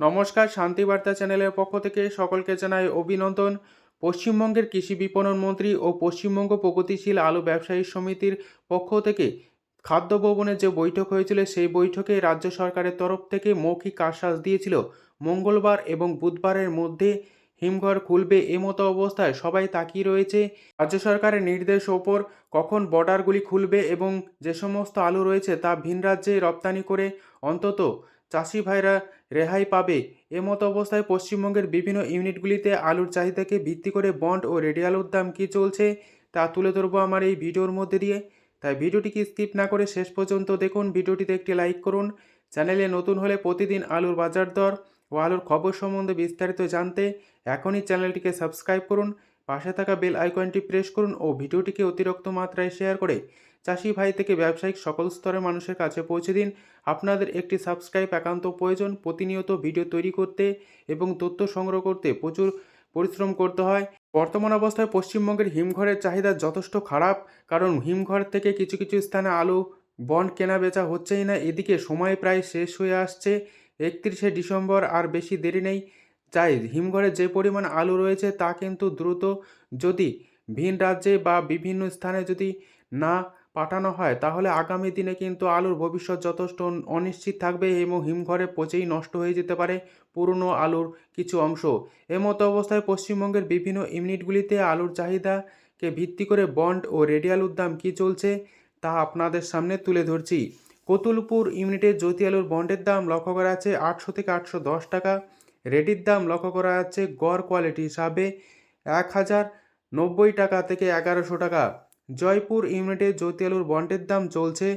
নমস্কার শান্তিবার্তা চ্যানেলের পক্ষ থেকে সকলকে জানাই অভিনন্দন। পশ্চিমবঙ্গের কৃষি বিপণন মন্ত্রী ও পশ্চিমবঙ্গ প্রগতিশীল আলু ব্যবসায়ী সমিতির পক্ষ থেকে খাদ্য ভবনে যে বৈঠক হয়েছিল, সেই বৈঠকে রাজ্য সরকারের তরফ থেকে মৌখিক আশ্বাস দিয়েছিল। মঙ্গলবার এবং বুধবারের মধ্যে হিমঘর খুলবে এমতো অবস্থায় সবাই তাকিয়ে রয়েছে। রাজ্য সরকারের নির্দেশ ওপর কখন বর্ডারগুলি খুলবে এবং যে সমস্ত আলু রয়েছে তা ভিন রাজ্যে রপ্তানি করে অন্তত চাষি ভাইরা রেহাই পাবে। এমতো অবস্থায় পশ্চিমবঙ্গের বিভিন্ন ইউনিটগুলিতে আলুর চাহিদাকে ভিত্তি করে বন্ড ও রেডি আলুর দাম কী চলছে, তা তুলে ধরবো আমার এই ভিডিওর মধ্যে দিয়ে। তাই ভিডিওটিকে স্কিপ না করে শেষ পর্যন্ত দেখুন, ভিডিওটিতে একটি লাইক করুন। চ্যানেলে নতুন হলে প্রতিদিন আলুর বাজার দর ও আলুর খবর সম্বন্ধে বিস্তারিত জানতে এখনই চ্যানেলটিকে সাবস্ক্রাইব করুন। পাশে থাকা বেল আইকনটি প্রেস করুন ও ভিডিওটিকে অতিরিক্ত মাত্রায় শেয়ার করে চাষি ভাই থেকে ব্যবসায়িক সকল স্তরের মানুষের কাছে পৌঁছে দিন। আপনাদের একটি সাবস্ক্রাইব একান্ত প্রয়োজন। প্রতিনিয়ত ভিডিও তৈরি করতে এবং তথ্য সংগ্রহ করতে প্রচুর পরিশ্রম করতে হয়। বর্তমান অবস্থায় পশ্চিমবঙ্গের হিমঘরের চাহিদা যথেষ্ট খারাপ। কারণ হিমঘর থেকে কিছু কিছু স্থানে আলু বন্ড কেনা বেচা হচ্ছেই না। এদিকে সময় প্রায় শেষ হয়ে আসছে। একত্রিশে ডিসেম্বর আর বেশি দেরি নেই। চাই হিমঘরে যে পরিমাণ আলু রয়েছে তা কিন্তু দ্রুত যদি ভিন রাজ্যে বা বিভিন্ন স্থানে যদি না পাঠানো হয়, তাহলে আগামী দিনে কিন্তু আলুর ভবিষ্যৎ যথেষ্ট অনিশ্চিত থাকবে এবং হিমঘরে পচেই নষ্ট হয়ে যেতে পারে পুরনো আলুর কিছু অংশ। এমতো অবস্থায় পশ্চিমবঙ্গের বিভিন্ন ইউনিটগুলিতে আলুর চাহিদাকে ভিত্তি করে বন্ড ও রেডি আলুর দাম কী চলছে তা আপনাদের সামনে তুলে ধরছি। কতুলপুর ইউনিটে জ্যোতি আলুর বন্ডের দাম লক্ষ্য করা আছে আটশো থেকে আটশো দশ টাকা। রেডির দাম লক্ষ্য করা যাচ্ছে গড় কোয়ালিটি হিসাবে এক হাজার নব্বই টাকা থেকে এগারোশো টাকা। জয়পুর ইউনিটে জ্যোতি আলুর বন্ডের দাম চলছে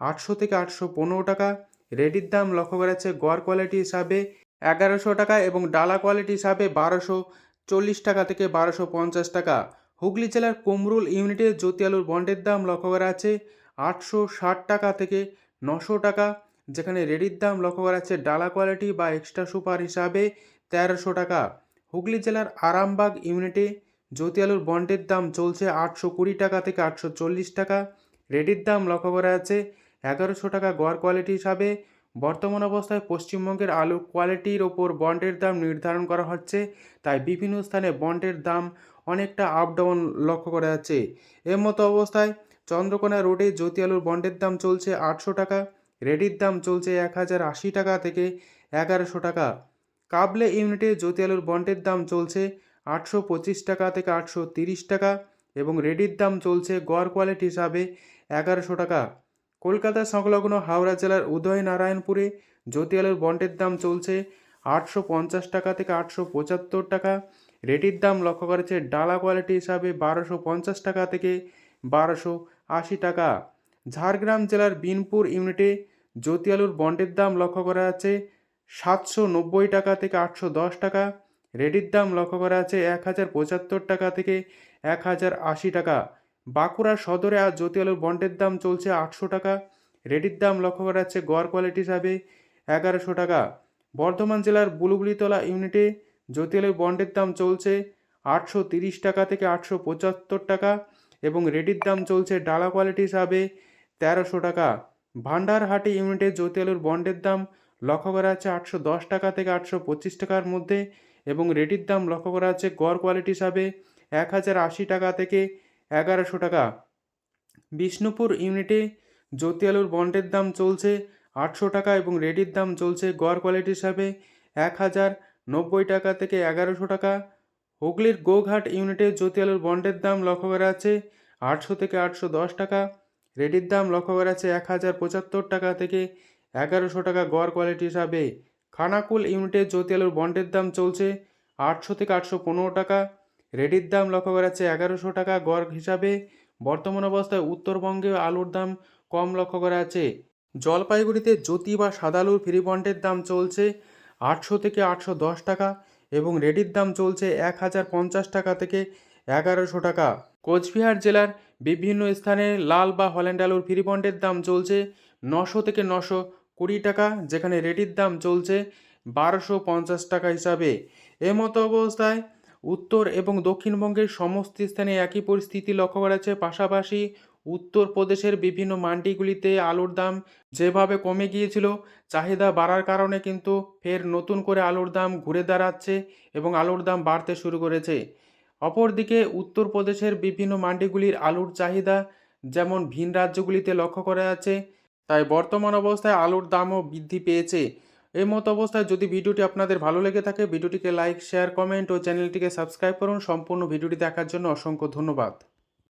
আটশো থেকে আটশো পনেরো টাকা। রেডির দাম লক্ষ্য করা যাচ্ছে গড় কোয়ালিটি হিসাবে এগারোশো টাকা এবং ডালা কোয়ালিটি হিসাবে বারোশো চল্লিশ টাকা থেকে বারোশো পঞ্চাশ টাকা। হুগলি জেলার কুমরুল ইউনিটে জ্যোতি আলুর বন্ডের দাম লক্ষ্য করা আছে আটশো ষাট টাকা থেকে নশো টাকা। যেখানে রেডির দাম লক্ষ্য করা যাচ্ছে ডালা কোয়ালিটি বা এক্সট্রা সুপার হিসাবে তেরোশো টাকা। হুগলি জেলার আরামবাগ ইউনিটে জ্যোতি আলুর বন্ডের দাম চলছে আটশো কুড়ি টাকা থেকে আটশো চল্লিশ টাকা। রেডির দাম লক্ষ্য করা যাচ্ছে এগারোশো টাকা গড় কোয়ালিটি হিসাবে। বর্তমান অবস্থায় পশ্চিমবঙ্গের আলুর কোয়ালিটির ওপর বন্ডের দাম নির্ধারণ করা হচ্ছে, তাই বিভিন্ন স্থানে বন্ডের দাম অনেকটা আপ ডাউন লক্ষ্য করা যাচ্ছে। এর মতো অবস্থায় চন্দ্রকোনা রোডে জ্যোতি আলুর বন্ডের দাম চলছে আটশো টাকা। রেডির দাম চলছে এক হাজার আশি টাকা থেকে এগারোশো টাকা। কাবলে ইউনিটে জ্যোতি আলুর বন্ডের দাম চলছে আটশো পঁচিশ টাকা থেকে আটশো তিরিশ টাকা এবং রেডির দাম চলছে গড় কোয়ালিটি হিসাবে এগারোশো টাকা। কলকাতা সংলগ্ন হাওড়া জেলার উদয়নারায়ণপুরে জ্যোতি আলুর বন্ডের দাম চলছে আটশো পঞ্চাশ টাকা থেকে আটশো পঁচাত্তর টাকা। রেডির দাম লক্ষ্য করেছে ডালা কোয়ালিটি হিসাবে বারোশো পঞ্চাশ টাকা থেকে বারোশো আশি টাকা। ঝাড়গ্রাম জেলার বিনপুর ইউনিটে জ্যোতি আলুর বন্ডের দাম লক্ষ্য করা আছে সাতশো নব্বই টাকা থেকে আটশো দশ টাকা, রেডির দাম লক্ষ্য করা আছে এক হাজার পঁচাত্তর টাকা থেকে এক হাজার আশি টাকা। বাঁকুড়া সদরে আজ জ্যোতি আলুর বন্ডের দাম চলছে আটশো টাকা, রেডির দাম লক্ষ্য করা যাচ্ছে গড় কোয়ালিটি হিসাবে এগারোশো টাকা। বর্ধমান জেলার বুলুবুলিতলা ইউনিটে জ্যোতি আলুর বন্ডের দাম চলছে আটশো তিরিশ টাকা থেকে আটশো পঁচাত্তর টাকা এবং রেডির দাম চলছে ডালা কোয়ালিটি হিসাবে তেরোশো টাকা। ভান্ডারহাটি ইউনিটে জ্যোতি আলুর বন্ডের দাম লক্ষ্য করা আছে আটশো দশ টাকা থেকে আটশো পঁচিশ টাকার মধ্যে এবং রেডির দাম লক্ষ্য করা যাচ্ছে গড় কোয়ালিটি হিসাবে এক হাজার আশি টাকা থেকে এগারোশো টাকা। বিষ্ণুপুর ইউনিটে জ্যোতি আলুর বন্ডের দাম চলছে আটশো টাকা এবং রেডির দাম চলছে গড় কোয়ালিটি হিসাবে এক হাজার নব্বই টাকা থেকে এগারোশো টাকা। হুগলির গোঘাট ইউনিটে জ্যোতি আলুর বন্ডের দাম লক্ষ্য করা আছে আটশো থেকে আটশো দশ টাকা। রেডির দাম লক্ষ্য করা যাচ্ছে এক হাজার পঁচাত্তর টাকা থেকে এগারোশো টাকা গড় কোয়ালিটি হিসাবে। খানাকুল ইউনিটের জ্যোতি আলুর বন্ডের দাম চলছে আটশো থেকে আটশো পনেরো টাকা। রেডির দাম লক্ষ্য করা যাচ্ছে এগারোশো টাকা গড় হিসাবে। বর্তমান অবস্থায় উত্তরবঙ্গে আলুর দাম কম লক্ষ্য করা আছে জলপাইগুড়িতে জ্যোতি বা সাদা আলুর ফ্রি বন্ডের দাম চলছে আটশো থেকে আটশো দশ টাকা এবং রেডির দাম চলছে এক হাজার পঞ্চাশ টাকা থেকে এগারোশো টাকা। কোচবিহার জেলার বিভিন্ন স্থানে লাল বা হল্যান্ড আলুর ফ্রি বন্ডের দাম চলছে নশো থেকে নশো কুড়ি টাকা, যেখানে রেডির দাম চলছে বারোশো পঞ্চাশ টাকা হিসাবে। এমতো অবস্থায় উত্তর এবং দক্ষিণবঙ্গের সমস্ত স্থানে একই পরিস্থিতি লক্ষ্য করা যাচ্ছে। পাশাপাশি উত্তরপ্রদেশের বিভিন্ন মান্ডিগুলিতে আলুর দাম যেভাবে কমে গিয়েছিল, চাহিদা বাড়ার কারণে কিন্তু ফের নতুন করে আলুর দাম ঘুরে দাঁড়াচ্ছে এবং আলুর দাম বাড়তে শুরু করেছে। অপরদিকে উত্তরপ্রদেশের বিভিন্ন মান্ডিগুলির আলুর চাহিদা যেমন ভিন রাজ্যগুলিতে লক্ষ্য করা যাচ্ছে, তাই বর্তমান অবস্থায় আলুর দামও বৃদ্ধি পেয়েছে। এই মতো অবস্থায় যদি ভিডিওটি আপনাদের ভালো লেগে থাকে, ভিডিওটিকে লাইক, শেয়ার, কমেন্ট ও চ্যানেলটিকে সাবস্ক্রাইব করুন। সম্পূর্ণ ভিডিওটি দেখার জন্য অসংখ্য ধন্যবাদ।